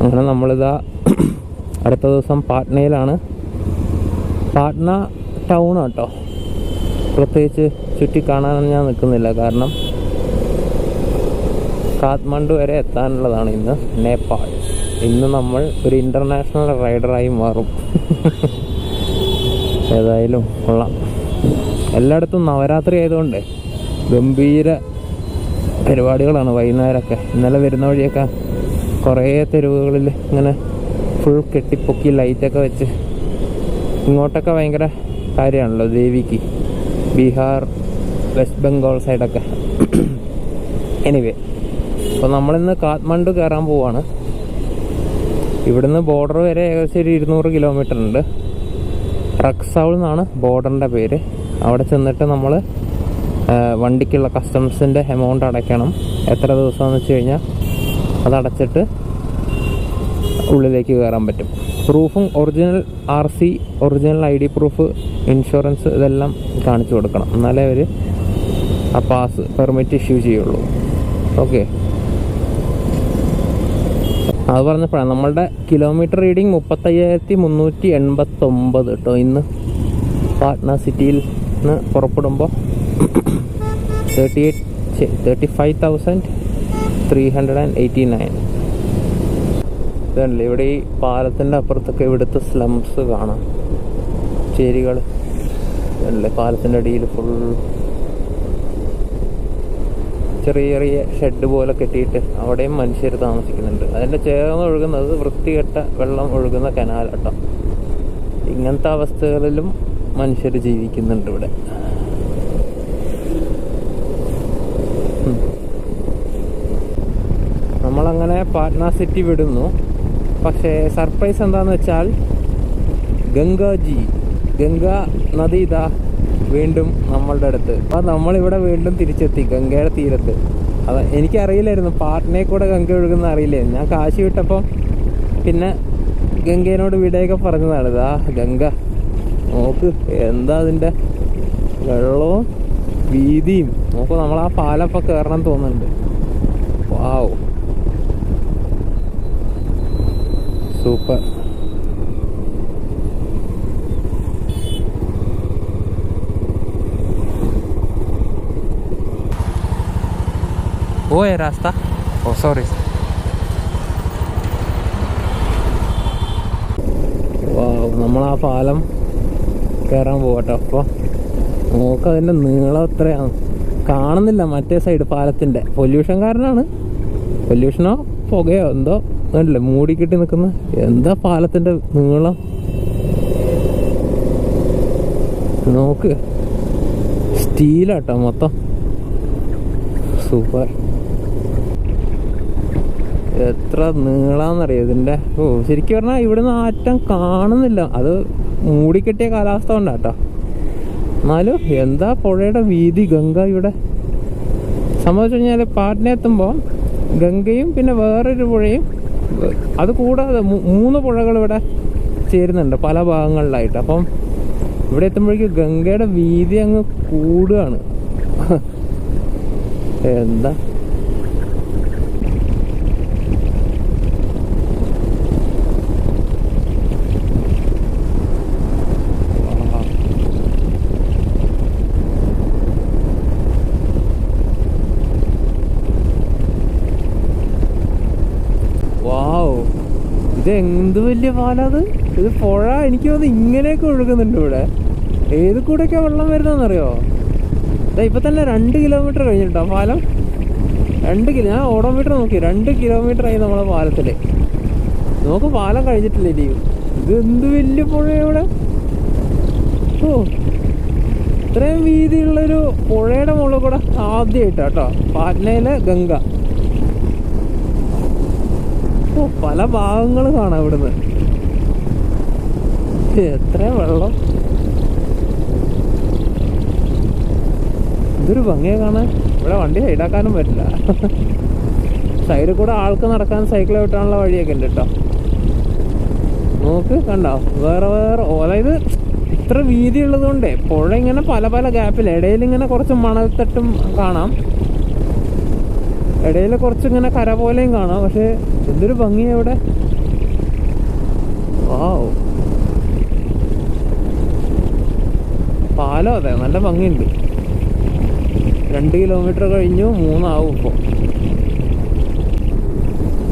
അങ്ങനെ നമ്മളിതാ അടുത്ത ദിവസം പാട്നയിലാണ്. പാട്ന ടൗൺ കേട്ടോ പ്രത്യേകിച്ച് ചുറ്റി കാണാനൊന്നും ഞാൻ നിൽക്കുന്നില്ല. കാരണം കാത്മണ്ഡു വരെ എത്താനുള്ളതാണ് ഇന്ന് നേപ്പാൾ. ഇന്ന് നമ്മൾ ഒരു ഇന്റർനാഷണൽ റൈഡറായി മാറും. ഏതായാലും കൊള്ളാം. എല്ലായിടത്തും നവരാത്രി ആയതുകൊണ്ട് ഗംഭീര പരിപാടികളാണ് വൈകുന്നേരമൊക്കെ. ഇന്നലെ വരുന്ന വഴിയൊക്കെ കുറേ തെരുവുകളിൽ ഇങ്ങനെ ഫുൾ കെട്ടിപ്പൊക്കി ലൈറ്റൊക്കെ വെച്ച് ഇങ്ങോട്ടൊക്കെ ഭയങ്കര കാര്യമാണല്ലോ ദേവിക്ക്. ബീഹാർ വെസ്റ്റ് ബംഗാൾ സൈഡൊക്കെ എനിവേ അപ്പോൾ നമ്മളിന്ന് കാത്മണ്ഡു കയറാൻ പോവാണ്. ഇവിടുന്ന് ബോർഡർ വരെ ഏകദേശം ഒരു ഇരുന്നൂറ് കിലോമീറ്റർ ഉണ്ട്. റക്സൗൾ എന്നാണ് ബോർഡറിന്റെ പേര്. അവിടെ ചെന്നിട്ട് നമ്മൾ വണ്ടിക്കുള്ള കസ്റ്റംസിന്റെ എമൗണ്ട് അടയ്ക്കണം. എത്ര ദിവസമെന്ന് വെച്ച് കഴിഞ്ഞാൽ അത് അടച്ചിട്ട് ഉള്ളിലേക്ക് കയറാൻ പറ്റും. പ്രൂഫും original R C original I D proof insurance ഇതെല്ലാം കാണിച്ചു കൊടുക്കണം. എന്നാലേ അവർ ആ പാസ് പെർമിറ്റ് ഇഷ്യൂ ചെയ്യുള്ളൂ. ഓക്കെ. അത് പറഞ്ഞപ്പോഴാണ് നമ്മളുടെ കിലോമീറ്റർ റീഡിങ് മുപ്പത്തയ്യായിരത്തി മുന്നൂറ്റി എൺപത്തൊമ്പത് കേട്ടോ ഇന്ന് പാട്ന സിറ്റിയിൽ നിന്ന് പുറപ്പെടുമ്പോൾ thirty eight thirty five thousand three hundred and eighty nine ഇതല്ലേ ഇവിടെ ഈ പാലത്തിന്റെ അപ്പുറത്തൊക്കെ ഇവിടുത്തെ സ്ലംസ് കാണാം. ചേരികൾ ഇതല്ലേ പാലത്തിന്റെ അടിയിൽ ഫുൾ ചെറിയ ചെറിയ ഷെഡ് പോലെ കെട്ടിയിട്ട് അവിടെയും മനുഷ്യർ താമസിക്കുന്നുണ്ട്. അതിന്റെ ചേർന്ന് ഒഴുകുന്നത് വൃത്തികെട്ട വെള്ളം ഒഴുകുന്ന കനാലട്ടം ഇങ്ങനത്തെ അവസ്ഥകളിലും മനുഷ്യർ ജീവിക്കുന്നുണ്ട് ഇവിടെ ഉം. നമ്മളങ്ങനെ പാട്ന സിറ്റി വിടുന്നു. പക്ഷേ സർപ്രൈസ് എന്താന്ന് വെച്ചാൽ ഗംഗാജി ഗംഗ നദി ഇതാ വീണ്ടും നമ്മളുടെ അടുത്ത്. അപ്പം നമ്മളിവിടെ വീണ്ടും തിരിച്ചെത്തി ഗംഗയുടെ തീരത്ത്. അത് എനിക്കറിയില്ലായിരുന്നു പാട്നയെ കൂടെ ഗംഗ ഒഴുകുന്ന അറിയില്ലായിരുന്നു ഞാൻ കാശി വിട്ടപ്പം പിന്നെ ഗംഗേനോട് വിടയൊക്കെ പറഞ്ഞതാണ് ഇതാ ഗംഗ നോക്ക് എന്താ അതിന്റെ വെള്ളവും വീതിയും. നോക്ക് നമ്മൾ ആ പാലപ്പം കയറണം തോന്നുന്നുണ്ട്. വാവ് സൂപ്പർ वो है रास्ता ओ सॉरी നമ്മൾ ആ പാലം കയറാൻ പോകട്ടോ അപ്പോൾ നോക്ക് അതിൻ്റെ നീളം എത്രയാണ് കാണുന്നില്ല മറ്റേ സൈഡ് പാലത്തിൻ്റെ പൊല്യൂഷൻ കാരനാണ് പൊല്യൂഷനോ പുകയോ എന്തോ അല്ലേ മൂടിക്കിട്ടി നിൽക്കുന്ന? എന്താ പാലത്തിന്റെ നീളം? നോക്ക്. സ്റ്റീലാട്ടോ മൊത്തം. സൂപ്പർ. എത്ര നീളാന്നറിയോ ഇതിന്റെ ഓ ശരിക്കും പറഞ്ഞാൽ ഇവിടുന്ന് ആറ്റം കാണുന്നില്ല. അത് മൂടിക്കെട്ടിയ കാലാവസ്ഥ കൊണ്ടാട്ടോ. എന്നാലും എന്താ പുഴയുടെ വീതി ഗംഗ ഇവിടെ? സംഭവിച്ചു കഴിഞ്ഞാൽ പാട്ടിനെത്തുമ്പോൾ ഗംഗയും പിന്നെ വേറൊരു പുഴയും അത് കൂടാതെ മൂന്ന് പുഴകൾ ഇവിടെ ചേരുന്നുണ്ട് പല ഭാഗങ്ങളിലായിട്ട്. അപ്പം ഇവിടെ എത്തുമ്പോഴേക്കും ഗംഗയുടെ വീതി അങ്ങ് കൂടുകയാണ്. എന്താ വാവ് ഇത് എന്ത് വലിയ പാലത് ഇത് പുഴ എനിക്ക് തോന്നുന്നു ഇങ്ങനെയൊക്കെ ഒഴുകുന്നുണ്ട് ഇവിടെ. ഏത് കൂടെയൊക്കെ വെള്ളം വരുന്നതെന്നറിയോ? ഇതാ ഇപ്പം തന്നെ രണ്ട് കിലോമീറ്റർ കഴിഞ്ഞിട്ടോ പാലം. രണ്ട് കിലോ ഞാൻ ഓഡോമീറ്റർ നോക്കി. രണ്ട് കിലോമീറ്റർ ആയി നമ്മളെ പാലത്തിൽ നോക്ക് പാലം കഴിഞ്ഞിട്ടില്ല ഇനി? ഇത് എന്ത് വലിയ പുഴ ഇവിടെ? ഓ ഇത്രയും വീതിയുള്ളൊരു പുഴയുടെ മുകളിൽ കൂടെ ആദ്യമായിട്ടാട്ടോ പാറ്റ്നയിലെ ഗംഗ. പല ഭാഗങ്ങൾ കാണാം ഇവിടുന്ന്. എത്ര വെള്ളം? ഇതൊരു ഭംഗിയാ കാണാൻ. ഇവിടെ വണ്ടി സൈഡാക്കാനും പറ്റില്ല. സൈഡിൽ കൂടെ ആൾക്ക് നടക്കാൻ സൈക്കിൾ വിട്ടാനുള്ള വഴിയൊക്കെ ഉണ്ട് കേട്ടോ. നോക്ക് കണ്ടോ? വേറെ വേറെ അതായത് ഇത്ര വീതി ഉള്ളതുകൊണ്ട് പുഴ ഇങ്ങനെ പല പല ഗ്യാപ്പിൽ ഇടയിൽ ഇങ്ങനെ കുറച്ച് മണൽത്തട്ടും കാണാം. ഇടയിൽ കുറച്ച് ഇങ്ങനെ കര പോലെയും കാണാം. പക്ഷെ എന്തൊരു ഭംഗിയാ ഇവിടെ. വാവ്. പാലം അതെ നല്ല ഭംഗിയുണ്ട്. രണ്ട് കിലോമീറ്റർ കഴിഞ്ഞു മൂന്നാവും ഇപ്പോൾ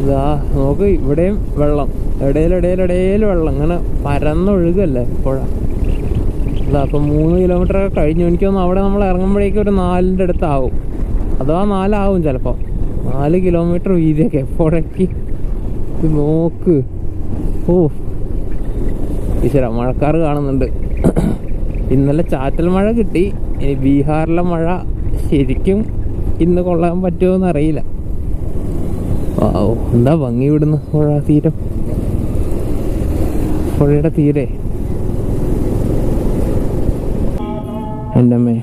ഇതാ നോക്ക് ഇവിടെയും വെള്ളം. ഇടയിലിടയിലിടയിൽ വെള്ളം. ഇങ്ങനെ പരന്നൊഴുകല്ലേ പുഴ. ഇതാ അപ്പം മൂന്ന് കിലോമീറ്റർ ഒക്കെ കഴിഞ്ഞു. എനിക്ക് തോന്നുന്നു അവിടെ നമ്മൾ ഇറങ്ങുമ്പോഴേക്കും ഒരു നാലിന്റെ അടുത്താവും. അഥവാ നാലാവും ചിലപ്പോൾ നാല് കിലോമീറ്റർ വീതിയൊക്കെ പുഴയ്ക്ക് നോക്ക്. ഓ. ഈശ്വര മഴക്കാർ കാണുന്നുണ്ട്. ഇന്നലെ ചാറ്റൽ മഴ കിട്ടി. ഇനി ബീഹാറിലെ മഴ ശരിക്കും ഇന്ന് കൊള്ളാൻ പറ്റുമോ വാവ്, എന്താ ഭംഗി വിടുന്ന പുഴ തീരം? പുഴയുടെ തീരെ. എന്റെ അമ്മേ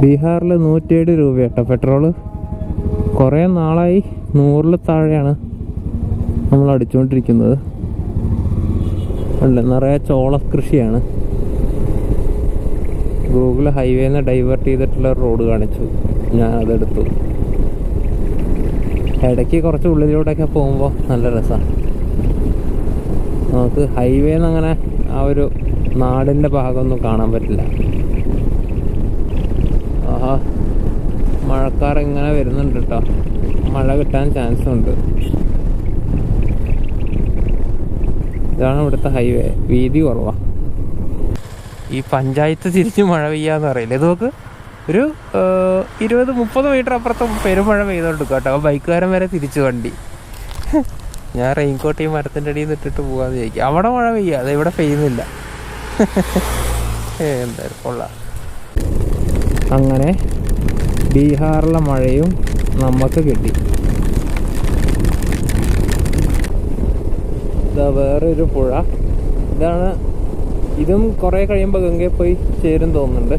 ബീഹാറിൽ നൂറ്റിയേഴ് രൂപ കേട്ടോ പെട്രോൾ. കുറേ നാളായി നൂറിൽ താഴെയാണ്. നമ്മൾ അടിച്ചുകൊണ്ടിരിക്കുന്നത് ഉണ്ട് നിറയെ ചോള കൃഷിയാണ്. ഗൂഗിൾ ഹൈവേന്ന് ഡൈവേർട്ട് ചെയ്തിട്ടുള്ള റോഡ് കാണിച്ചു. ഞാൻ അതെടുത്തു. ഇടയ്ക്ക് കുറച്ച് ഉള്ളിലൂടെയൊക്കെ പോകുമ്പോൾ നല്ല രസമാണ് നമുക്ക് ഹൈവേന്ന് അങ്ങനെ ആ ഒരു നാടിന്റെ ഭാഗമൊന്നും കാണാൻ പറ്റില്ല. ആഹാ മഴക്കാർ ഇങ്ങനെ വരുന്നുണ്ട് കേട്ടോ മഴ കിട്ടാൻ ചാൻസ് ഉണ്ട് ഇതാണ് ഇവിടുത്തെ ഹൈവേ വീതി കുറവാ. ഈ പഞ്ചായത്ത് തിരിച്ച് മഴ പെയ്യാന്ന് പറയില്ല? ഇത് നോക്ക്. ഒരു ഇരുപത് മുപ്പത് മീറ്റർ അപ്പുറത്ത് പെരുമഴ പെയ്തോണ്ട് കേട്ടോ. ബൈക്കുകാരൻ വരെ തിരിച്ചു വണ്ടി. ഞാൻ റെയിൻകോട്ട് ഈ മരത്തിന്റെ അടിയിൽ നിന്ന് ഇട്ടിട്ട് പോകാന്ന് ചോദിക്കും അവിടെ മഴ പെയ്യുക അത് ഇവിടെ പെയ്യുന്നില്ല. എന്തായാലും കൊള്ളാം. അങ്ങനെ ബീഹാറിലെ മഴയും നമുക്ക് കിട്ടി. ഇതാ വേറൊരു പുഴ. ഇതാണ് ഇതും കുറേ കഴിയുമ്പോൾ ഗംഗയിൽ പോയി ചേരും തോന്നുന്നുണ്ട്.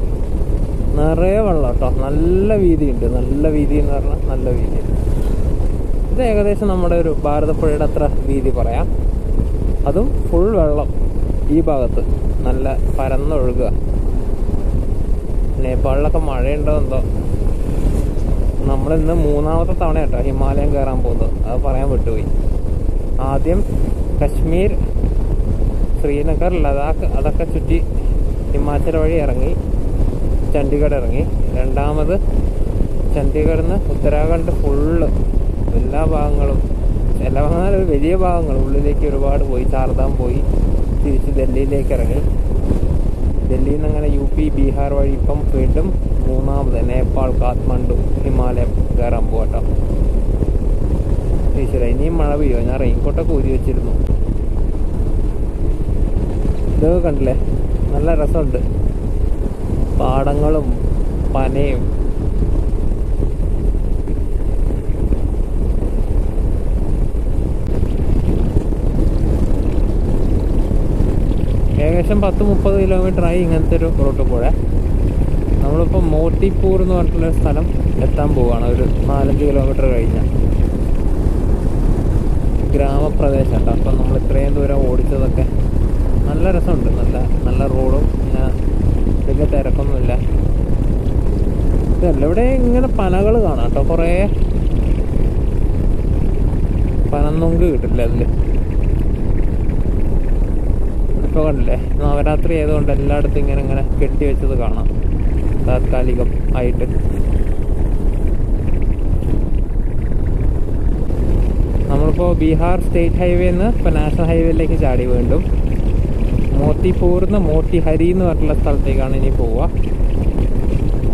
നിറയെ വെള്ളം കേട്ടോ. നല്ല വീതിയുണ്ട്. നല്ല വീതി എന്ന് പറഞ്ഞാൽ നല്ല വീതി. ഇത് ഏകദേശം നമ്മുടെ ഒരു ഭാരതപ്പുഴയുടെ അത്ര വീതി പറയാം. അതും ഫുൾ വെള്ളം ഈ ഭാഗത്ത്. നല്ല പരന്നൊഴുകുക നേപ്പാളിലൊക്കെ മഴയുണ്ടോ എന്തോ? നമ്മളിന്ന് മൂന്നാമത്തെ തവണ കേട്ടോ ഹിമാലയം കയറാൻ പോകുന്നത്. അത് പറയാൻ വിട്ടുപോയി. ആദ്യം കശ്മീർ ശ്രീനഗർ ലഡാക്ക് അതൊക്കെ ചുറ്റി ഹിമാചൽ വഴി ഇറങ്ങി ചണ്ഡീഗഡ് ഇറങ്ങി. രണ്ടാമത് ചണ്ഡീഗഡിൽ നിന്ന് ഉത്തരാഖണ്ഡ് ഫുള്ള് എല്ലാ ഭാഗങ്ങളും എല്ലാ ഭാഗങ്ങളും വലിയ ഭാഗങ്ങൾ ഉള്ളിലേക്ക് ഒരുപാട് പോയി ചാർദാം പോയി തിരിച്ച് ഡൽഹിയിലേക്ക് ഇറങ്ങി. ഡൽഹിയിൽ നിന്ന് അങ്ങനെ യു പി ബീഹാർ വഴി ഇപ്പം വീണ്ടും മൂന്നാമത് നേപ്പാൾ കാത്മണ്ഡു ഹിമാലയം കയറാൻ പോകട്ടോ ഈശ്വര ഇനിയും മഴ പെയ്യോ? ഞാൻ റെയിൻകോട്ടൊക്കെ ഊരി വെച്ചിരുന്നു. ഇതൊക്കെ കണ്ടില്ലേ? നല്ല രസമുണ്ട്. പാടങ്ങളും പനയും. ഏകദേശം പത്ത് മുപ്പത് കിലോമീറ്റർ ആയി ഇങ്ങനത്തെ ഒരു റൂട്ട് കൂടെ നമ്മളിപ്പോൾ മോട്ടിപ്പൂർ എന്ന് പറഞ്ഞിട്ടുള്ള സ്ഥലം എത്താൻ പോവാണ്. ഒരു നാലഞ്ച് കിലോമീറ്റർ കഴിഞ്ഞാൽ ഗ്രാമപ്രദേശം കേട്ടോ. അപ്പം നമ്മൾ ഇത്രയും ദൂരം ഓടിച്ചതൊക്കെ നല്ല രസമുണ്ട്. നല്ല നല്ല റോഡും പിന്നെ വലിയ തിരക്കൊന്നുമില്ല. ഇതല്ല ഇവിടെ ഇങ്ങനെ പനകൾ കാണാം കേട്ടോ. കുറേ പനന്നൊങ്ക് കിട്ടില്ല അതിൽ ഇപ്പോൾ കണ്ടില്ലേ? നവരാത്രി ആയതുകൊണ്ട് എല്ലായിടത്തും ഇങ്ങനെ ഇങ്ങനെ കെട്ടി വെച്ചത് കാണാം. താത്കാലികം ആയിട്ട്. നമ്മളിപ്പോൾ ബീഹാർ സ്റ്റേറ്റ് ഹൈവേന്ന് ഇപ്പോൾ നാഷണൽ ഹൈവേയിലേക്ക് ചാടി വീണ്ടും. മോത്തിപ്പൂർന്ന് മോത്തിഹരി എന്ന് പറഞ്ഞിട്ടുള്ള സ്ഥലത്തേക്കാണ് ഇനി പോവുക.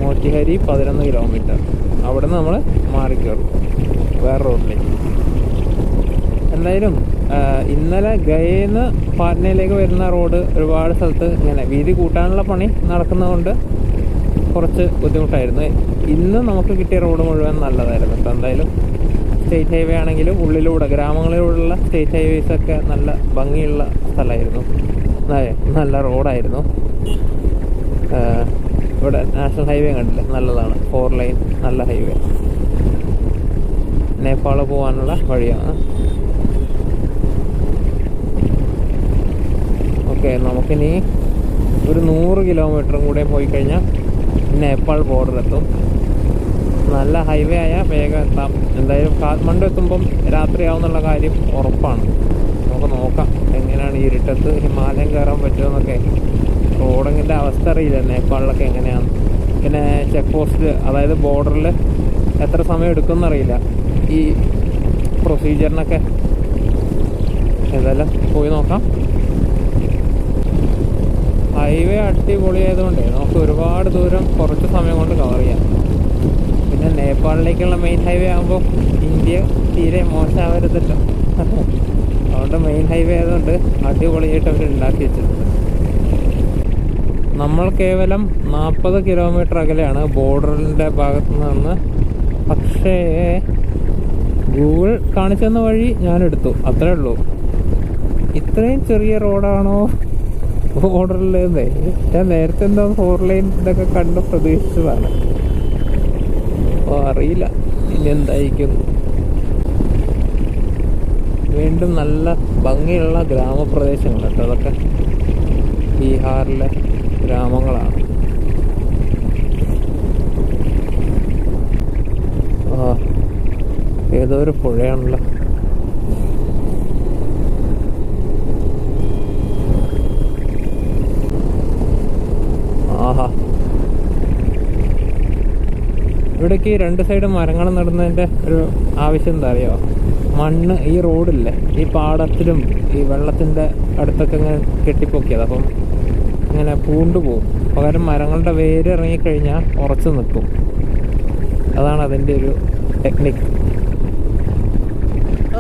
മോത്തിഹരി പതിനൊന്ന് കിലോമീറ്റർ അവിടെ നിന്ന് നമ്മൾ മാറിക്കയറും വേറെ റോഡിലേക്ക്. എന്തായാലും ഇന്നലെ ഗയന്ന് പാറ്റ്നയിലേക്ക് വരുന്ന റോഡ് ഒരുപാട് സ്ഥലത്ത് ഇങ്ങനെ വീതി കൂട്ടാനുള്ള പണി നടക്കുന്നതുകൊണ്ട് കുറച്ച് ബുദ്ധിമുട്ടായിരുന്നു. ഇന്ന് നമുക്ക് കിട്ടിയ റോഡ് മുഴുവൻ നല്ലതായിരുന്നു. അപ്പോൾ എന്തായാലും സ്റ്റേറ്റ് ഹൈവേ ആണെങ്കിലും ഉള്ളിലൂടെ ഗ്രാമങ്ങളിലൂടെയുള്ള സ്റ്റേറ്റ് ഹൈവേസൊക്കെ നല്ല ഭംഗിയുള്ള സ്ഥലമായിരുന്നു. നല്ല റോഡായിരുന്നു. ഇവിടെ നാഷണൽ ഹൈവേ കണ്ടില്ലേ? നല്ലതാണ്. ഫോർ ലൈൻ നല്ല ഹൈവേ. നേപ്പാൾ പോകാനുള്ള വഴിയാണ്. ഓക്കെ നമുക്കിനി ഒരു നൂറ് കിലോമീറ്ററും കൂടെ പോയി കഴിഞ്ഞാൽ നേപ്പാൾ ബോർഡർ എത്തും. നല്ല ഹൈവേ ആയാൽ വേഗം എത്താം. എന്തായാലും കാഠ്മണ്ഡു എത്തുമ്പം രാത്രിയാവുന്നുള്ള കാര്യം ഉറപ്പാണ്. നമുക്ക് നോക്കാം. എങ്ങനെയാണ് ഇരുട്ടത്ത് ഹിമാലയം കയറാൻ പറ്റുമെന്നൊക്കെ. റോഡിങ്ങിന്റെ അവസ്ഥ അറിയില്ല. നേപ്പാളിലൊക്കെ എങ്ങനെയാണ്? പിന്നെ ചെക്ക് പോസ്റ്റ് അതായത് ബോർഡറിൽ എത്ര സമയം എടുക്കുമെന്നറിയില്ല ഈ പ്രൊസീജിയറിനൊക്കെ ഏതായാലും പോയി നോക്കാം. ഹൈവേ അടിപൊളിയായതുകൊണ്ട് നമുക്ക് ഒരുപാട് ദൂരം കുറച്ച് സമയം കൊണ്ട് കവർ ചെയ്യാം. പിന്നെ നേപ്പാളിലേക്കുള്ള മെയിൻ ഹൈവേ ആകുമ്പോൾ ഇന്ത്യ തീരെ മോശമാവരുതല്ലോ. അതുകൊണ്ട് മെയിൻ ഹൈവേ ആയതുകൊണ്ട് അടിപൊളിയായിട്ട് അവർ ഉണ്ടാക്കി വെച്ചിട്ടുണ്ട്. നമ്മൾ കേവലം നാൽപ്പത് കിലോമീറ്റർ അകലെയാണ് ബോർഡറിന്റെ ഭാഗത്ത് നിന്ന് പക്ഷേ ഗൂഗിൾ കാണിച്ചെന്ന വഴി ഞാൻ എടുത്തു അത്രേ ഉള്ളൂ. ഇത്രയും ചെറിയ റോഡാണോ ബോർഡറിലേന്നേ? ഞാൻ നേരത്തെ എന്താ ഫോർ ലൈൻ ഇതൊക്കെ കണ്ട് പ്രതീക്ഷിച്ചതാണ്. അപ്പോൾ അറിയില്ല. ഇനി എന്തായിരിക്കും? വീണ്ടും നല്ല ഭംഗിയുള്ള ഗ്രാമപ്രദേശങ്ങൾ കേട്ടോ. അതൊക്കെ ബീഹാറിലെ ഗ്രാമങ്ങളാണ്. ആ ഏതോ ഒരു പുഴയാണല്ലോ. ആഹാ. ഇവിടേക്ക് രണ്ട് സൈഡും മരങ്ങൾ നടുന്നതിന്റെ ഒരു ആവശ്യം എന്താ അറിയോ? മണ്ണ് ഈ റോഡില്ലേ ഈ പാടത്തിലും ഈ വെള്ളത്തിന്റെ അടുത്തൊക്കെ ഇങ്ങനെ കെട്ടിപ്പൊക്കിയത്. അപ്പം ഇങ്ങനെ പൂണ്ടു പോകും പകരം മരങ്ങളുടെ വേര് ഇറങ്ങിക്കഴിഞ്ഞാൽ ഉറച്ചു നിൽക്കും. അതാണ് അതിന്റെ ഒരു ടെക്നിക്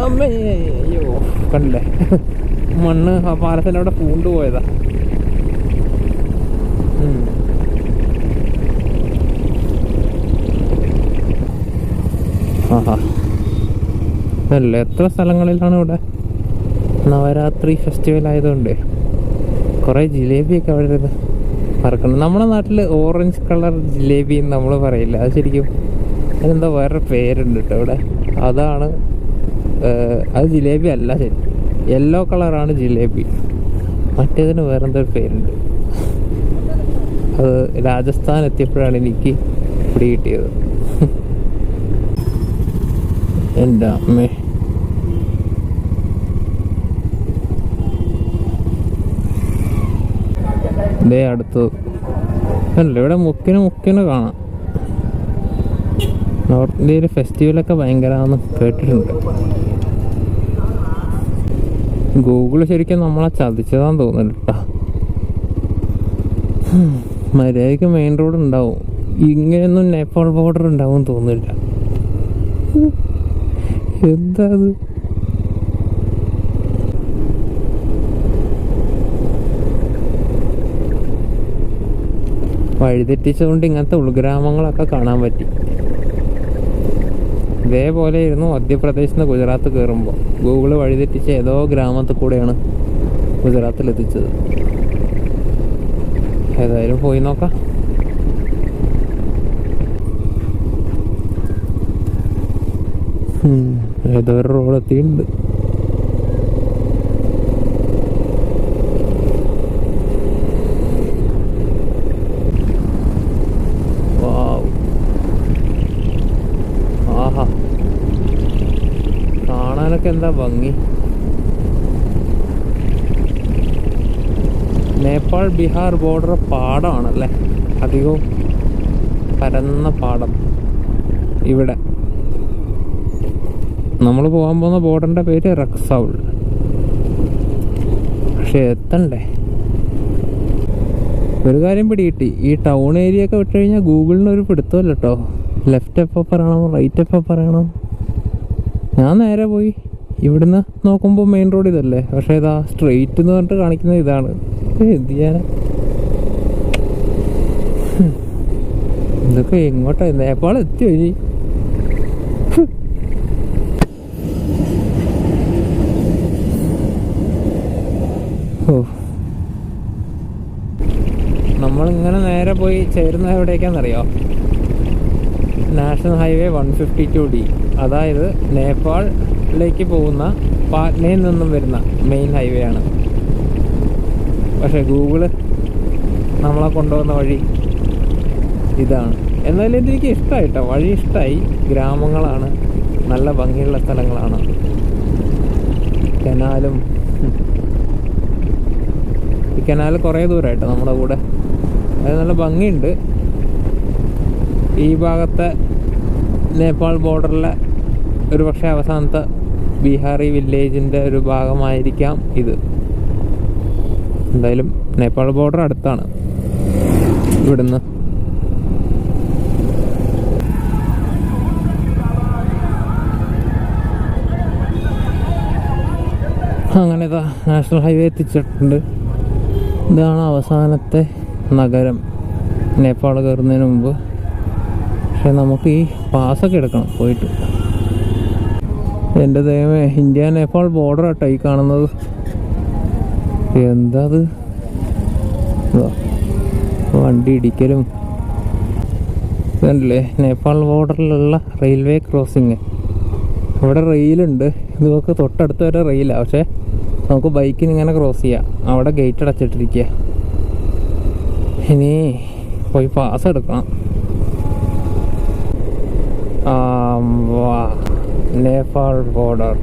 അമ്മേ അയ്യോ കണ്ടില്ലേ? മണ്ണ് ആ പാലത്തിന്റെ അവിടെ പൂണ്ടു പോയതാ. ആഹാ. അല്ല എത്ര സ്ഥലങ്ങളിലാണ് ഇവിടെ? നവരാത്രി ഫെസ്റ്റിവൽ ആയതുകൊണ്ട്. കുറേ ജിലേബിയൊക്കെ അവിടെ ഇരുന്ന് മറക്കണം നമ്മുടെ നാട്ടിൽ ഓറഞ്ച് കളർ ജിലേബി എന്ന് നമ്മൾ പറയില്ല. അത് ശരിക്കും അതെന്താ വേറെ പേരുണ്ട് കേട്ടോ ഇവിടെ. അതാണ് അത് ജിലേബി അല്ല ശരി. യെല്ലോ കളറാണ് ജിലേബി. മറ്റേതിന് വേറെന്തോ ഒരു പേരുണ്ട്. അത് രാജസ്ഥാൻ എത്തിയപ്പോഴാണ് എനിക്ക് പിടി കിട്ടിയത്. എന്റെ അമ്മേ ദേ അടുത്ത്. അല്ല ഇവിടെ മുക്കിന് മുക്കിന് കാണാം. നോർത്ത് ഇന്ത്യയിൽ ഫെസ്റ്റിവലൊക്കെ ഭയങ്കരമാണെന്ന് കേട്ടിട്ടുണ്ട്. ഗൂഗിൾ ശരിക്കും നമ്മളെ ചതിച്ചതാന്ന് തോന്നുന്നു കേട്ടോ മര്യാദയ്ക്ക് മെയിൻ റോഡ് ഉണ്ടാവും. ഇങ്ങനെയൊന്നും നേപ്പാൾ ബോർഡർ ഉണ്ടാവും തോന്നുന്നില്ല. എന്താ വഴിതെറ്റിച്ചുകൊണ്ട് ഇങ്ങനത്തെ ഉൾഗ്രാമങ്ങളൊക്കെ കാണാൻ പറ്റി. ഇതേപോലെ ഇരുന്നു മധ്യപ്രദേശിൽ നിന്ന് ഗുജറാത്ത് കയറുമ്പോൾ ഗൂഗിൾ വഴിതെറ്റിച്ച് ഏതോ ഗ്രാമത്തിൽ കൂടെയാണ് ഗുജറാത്തിൽ എത്തിച്ചത് ഏതായാലും പോയി നോക്കാം. ഏതോ ഒരു റോഡ് എത്തിയിട്ടുണ്ട് വാവ്. ആഹാ കാണാനൊക്കെ എന്താ ഭംഗി? നേപ്പാൾ ബീഹാർ ബോർഡർ പാടമാണല്ലേ അധികവും പരന്ന പാടം. ഇവിടെ. നമ്മൾ പോകാൻ പോകുന്ന ബോർഡറിന്റെ പേര് റക്സൗൾ പക്ഷെ എത്തണ്ടേ? ഒരു കാര്യം പിടികിട്ടി ഈ ടൗൺ ഏരിയ ഒക്കെ വിട്ട് കഴിഞ്ഞാൽ ഗൂഗിളിന് ഒരു പിടുത്തമല്ല ലെഫ്റ്റ് എപ്പോൾ പറയണം റൈറ്റ് എപ്പോൾ പറയണം? ഞാൻ നേരെ പോയി. ഇവിടുന്ന് നോക്കുമ്പോൾ മെയിൻ റോഡ് ഇതല്ലേ? പക്ഷേ ഇതാ സ്ട്രെയിറ്റ് എന്ന് പറഞ്ഞിട്ട് കാണിക്കുന്നത് ഇതാണ്. എന്ത് ഇതൊക്കെ എങ്ങോട്ടാ നേപ്പാൾ എത്തിയോ ഇനി? നമ്മളിങ്ങനെ നേരെ പോയി ചേരുന്നത് എവിടേക്കാണെന്നറിയോ national highway one fifty two D. അതായത് നേപ്പാളിലേക്ക് പോകുന്ന പാറ്റ്നയിൽ നിന്നും വരുന്ന മെയിൻ ഹൈവേ ആണ്. പക്ഷേ ഗൂഗിൾ നമ്മളെ കൊണ്ടുവന്ന വഴി ഇതാണ്. എന്നാലും എനിക്ക് ഇഷ്ടമായി വഴി ഇഷ്ടമായി ഗ്രാമങ്ങളാണ്. നല്ല ഭംഗിയുള്ള സ്ഥലങ്ങളാണ്. കനാലും ഈ കനാൽ കുറേ ദൂരമായിട്ടോ നമ്മുടെ കൂടെ? അത് നല്ല ഭംഗിയുണ്ട്. ഈ ഭാഗത്തെ നേപ്പാൾ ബോർഡറിലെ ഒരു പക്ഷേ അവസാനത്തെ ബീഹാറി വില്ലേജിന്റെ ഒരു ഭാഗമായിരിക്കാം ഇത്. എന്തായാലും നേപ്പാൾ ബോർഡർ അടുത്താണ്. ഇവിടുന്ന്. അങ്ങനെ നാഷണൽ ഹൈവേ എത്തിച്ചിട്ടുണ്ട്. ഇതാണ് അവസാനത്തെ നഗരം. നേപ്പാൾ കയറുന്നതിന് മുമ്പ്. പക്ഷെ നമുക്ക് ഈ പാസ്സൊക്കെ എടുക്കണം പോയിട്ട്. എന്റെ ദൈവമേ ഇന്ത്യ നേപ്പാൾ ബോർഡർ ആട്ടോ ഈ കാണുന്നത്. എന്താ അത് വണ്ടി ഇടിക്കലും. ഇതല്ലേ നേപ്പാൾ ബോർഡറിലുള്ള റെയിൽവേ ക്രോസിങ് ഇവിടെ റെയിലുണ്ട്. ഇതൊക്കെ തൊട്ടടുത്ത് വരെ റെയിലാണ് പക്ഷേ നമുക്ക് ബൈക്കിന് ഇങ്ങനെ ക്രോസ് ചെയ്യാം. അവിടെ ഗേറ്റ് അടച്ചിട്ടിരിക്കുക ഇനി പോയി പാസ് എടുക്കണം. ആ, വാ. നേപ്പാൾ ബോർഡർ